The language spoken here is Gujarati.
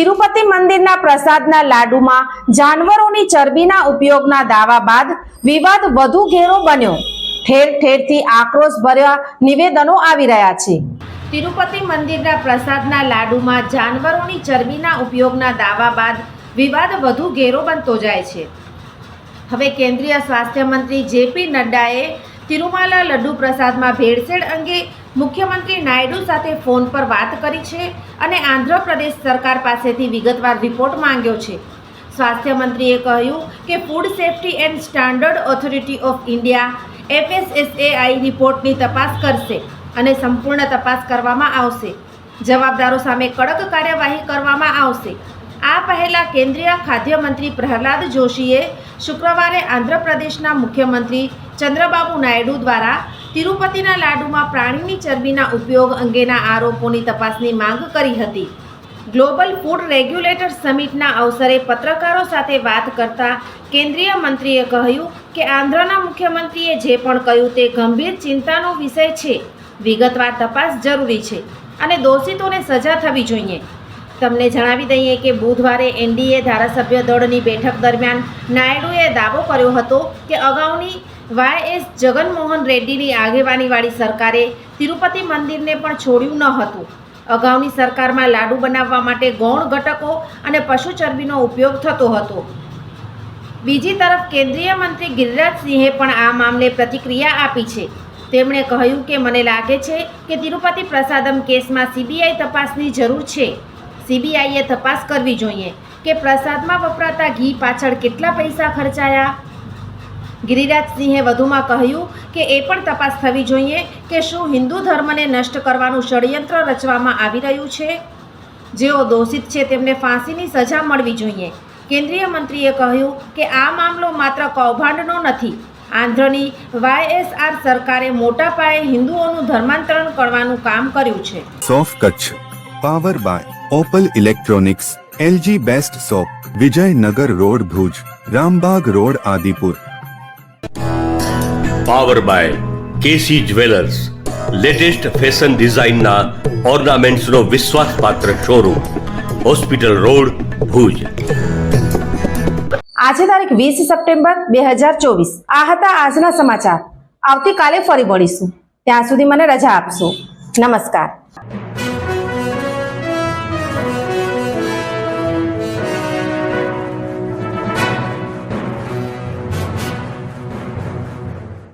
તિરુપતિ મંદિરના પ્રસાદના લાડુમાં જાનવરોની ચરબીના ઉપયોગના દાવા બાદ વિવાદ વધુ ઘેરો બન્યો. ઠેર ઠેરથી આક્રોશ ભર્યા નિવેદનો આવી રહ્યા છે. તિરુપતિ મંદિરના પ્રસાદના લાડુમાં જાનવરોની ચરબીના ઉપયોગના દાવા બાદ વિવાદ વધુ ઘેરો બનતો જાય છે. હવે કેન્દ્રીય સ્વાસ્થ્ય મંત્રી જેપી નડ્ડાએ તિરુમાલા લડ્ડુ પ્રસાદમાં ભેળસેળ અંગે મુખ્યમંત્રી નાયડુ સાથે ફોન પર વાત કરી છે અને આંધ્રપ્રદેશ સરકાર પાસેથી વિગતવાર રિપોર્ટ માંગ્યો છે. સ્વાસ્થ્ય મંત્રીએ કહ્યું કે food safety and standard authority of India, FSSAI રિપોર્ટની તપાસ કરશે અને સંપૂર્ણ તપાસ કરવામાં આવશે. જવાબદારો સામે કડક કાર્યવાહી કરવામાં આવશે. આ પહેલાં કેન્દ્રીય ખાદ્ય મંત્રી પ્રહલાદ જોશીએ શુક્રવારે આંધ્રપ્રદેશના મુખ્યમંત્રી ચંદ્રબાબુ નાયડુ દ્વારા તિરુપતિના લાડુમાં પ્રાણીની ચરબીના ઉપયોગ અંગેના આરોપોની તપાસની માંગ કરી હતી. ગ્લોબલ ફૂડ રેગ્યુલેટર સમિટના અવસરે પત્રકારો સાથે વાત કરતા કેન્દ્રીય મંત્રીએ કહ્યું કે આંધ્રના મુખ્યમંત્રીએ જે પણ કહ્યું તે ગંભીર ચિંતાનો વિષય છે. વિગતવાર તપાસ જરૂરી છે અને દોષિતોને સજા થવી જોઈએ. તમને જણાવી દઈએ કે બુધવારે એનડીએ ધારાસભ્ય દળની બેઠક દરમિયાન નાયડુએ દાવો કર્યો હતો કે અગાઉની વાયએસ જગનમોહન રેડ્ડીની આગેવાનીવાળી સરકારે તિરુપતિ મંદિરને પણ છોડ્યું ન હતું. અગાઉની સરકારમાં લાડુ બનાવવા માટે ગૌણ ઘટકો અને પશુ ચરબીનો ઉપયોગ થતો હતો. બીજી તરફ કેન્દ્રીય મંત્રી ગિરિરાજસિંહે પણ આ મામલે પ્રતિક્રિયા આપી છે. તેમણે કહ્યું કે મને લાગે છે કે તિરુપતિ પ્રસાદમ કેસમાં સીબીઆઈ તપાસની જરૂર છે. સીબીઆઈએ તપાસ કરવી જોઈએ કે પ્રસાદમાં વપરાતા ઘી પાછળ કેટલા પૈસા ખર્ચાયા? ગિરિરાજસિંહે વધુમાં કહ્યું કે એ પણ તપાસ થવી જોઈએ કે શું હિન્દુ ધર્મને નષ્ટ કરવાનું ષડયંત્ર રચવામાં આવી રહ્યું છે? જેઓ દોષિત છે તેમને ફાંસીની સજા મળવી જોઈએ. કેન્દ્રીય મંત્રીએ કહ્યું કે આ મામલો માત્ર કૌભાંડનો નથી. આંધ્રની વાયએસઆર સરકારે મોટા પાયે હિન્દુઓનું ધર્માંતરણ કરવાનું કામ કર્યું છે. સોફ Kutch, power by opal electronics LG best shop Vijaynagar road Bhuj Rambagh road Adipur power by KC jewellers latest fashion ડિઝાઇનના ઓર્નામેન્ટ્સનો વિશ્વાસપાત્ર શોરૂમ હોસ્પિટલ રોડ ભુજ આજે તારીખ વીસ સપ્ટેમ્બર બે હજાર ચોવીસ. આ હતા આજના સમાચાર. આવતીકાલે ફરી મળીશું. ત્યાં સુધી મને રજા આપશો. નમસ્કાર.